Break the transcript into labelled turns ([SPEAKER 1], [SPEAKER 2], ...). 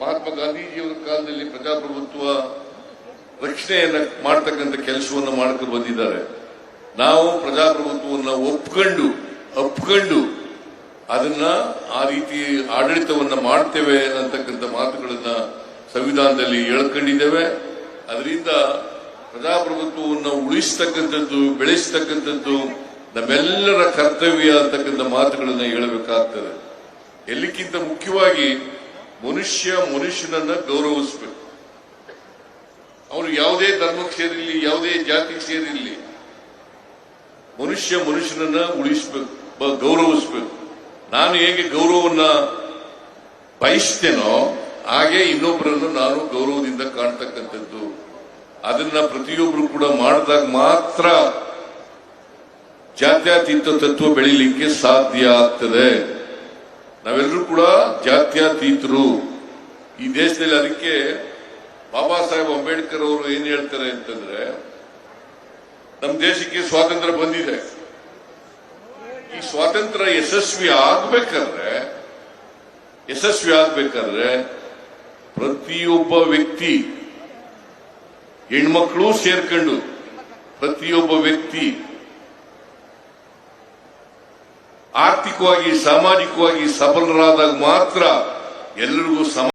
[SPEAKER 1] ಮಹಾತ್ಮ ಗಾಂಧೀಜಿಯವರ ಕಾಲದಲ್ಲಿ ಪ್ರಜಾಪ್ರಭುತ್ವ ರಕ್ಷಣೆಯನ್ನ ಮಾಡ್ತಕ್ಕಂಥ ಕೆಲಸವನ್ನು ಮಾಡ್ಕೊಂಡು ಬಂದಿದ್ದಾರೆ. ನಾವು ಪ್ರಜಾಪ್ರಭುತ್ವವನ್ನು ಒಪ್ಕೊಂಡು ಅಪ್ಕೊಂಡು ಅದನ್ನ ಆ ರೀತಿ ಆಡಳಿತವನ್ನ ಮಾಡ್ತೇವೆ ಅನ್ನತಕ್ಕಂಥ ಮಾತುಗಳನ್ನ ಸಂವಿಧಾನದಲ್ಲಿ ಹೇಳ್ಕೊಂಡಿದ್ದೇವೆ. ಅದರಿಂದ ಪ್ರಜಾಪ್ರಭುತ್ವವನ್ನು ಉಳಿಸ್ತಕ್ಕಂಥದ್ದು, ಬೆಳೆಸ್ತಕ್ಕಂಥದ್ದು ನಮ್ಮೆಲ್ಲರ ಕರ್ತವ್ಯ ಅಂತಕ್ಕಂಥ ಮಾತುಗಳನ್ನ ಹೇಳಬೇಕಾಗ್ತದೆ. ಎಲ್ಲಕ್ಕಿಂತ ಮುಖ್ಯವಾಗಿ ಮನುಷ್ಯ ಮನುಷ್ಯನನ್ನ ಗೌರವಿಸಬೇಕು. ಅವನು ಯಾವುದೇ ಧರ್ಮಕ್ಕೆ ಸೇರಿರಲಿ, ಯಾವುದೇ ಜಾತಿಗೆ ಸೇರಿರಲಿ, ಮನುಷ್ಯ ಮನುಷ್ಯನನ್ನ ಉಳಿಸಬೇಕು ಗೌರವಿಸಬೇಕು. ನಾನು ಹೇಗೆ ಗೌರವವನ್ನ ಬಯಸ್ತೇನೋ, ಹಾಗೆ ಇನ್ನೊಬ್ಬರನ್ನು ನಾನು ಗೌರವದಿಂದ ಕಾಣ್ತಕ್ಕಂಥದ್ದು. ಅದನ್ನ ಪ್ರತಿಯೊಬ್ಬರು ಕೂಡ ಮಾಡಿದಾಗ ಮಾತ್ರ ಜಾತ್ಯತೀತ ತತ್ವ ಬೆಳೀಲಿಕ್ಕೆ ಸಾಧ್ಯ ಆಗ್ತದೆ. ನಾವೆಲ್ಲರೂ ಕೂಡ ಜಾತ್ಯತೀತರು. ಈ ದೇಶದಲ್ಲಿ ಅದಕ್ಕೆ ಬಾಬಾ ಸಾಹೇಬ್ ಅಂಬೇಡ್ಕರ್ ಅವರು ಏನ್ ಹೇಳ್ತಾರೆ ಅಂತಂದ್ರೆ ನಮ್ಮ ದೇಶಕ್ಕೆ ಸ್ವಾತಂತ್ರ್ಯ ಬಂದಿದೆ. ಈ ಸ್ವಾತಂತ್ರ್ಯ ಯಶಸ್ವಿ ಆಗ್ಬೇಕಾದ್ರೆ ಯಶಸ್ವಿ ಆಗ್ಬೇಕಾದ್ರೆ ಪ್ರತಿಯೊಬ್ಬ ವ್ಯಕ್ತಿ, ಹೆಣ್ಮಕ್ಳು ಸೇರ್ಕೊಂಡು ಪ್ರತಿಯೊಬ್ಬ ವ್ಯಕ್ತಿ ಆರ್ಥಿಕವಾಗಿ ಸಾಮಾಜಿಕವಾಗಿ ಸಬಲರಾದಾಗ ಮಾತ್ರ ಎಲ್ಲರಿಗೂ ಸಮ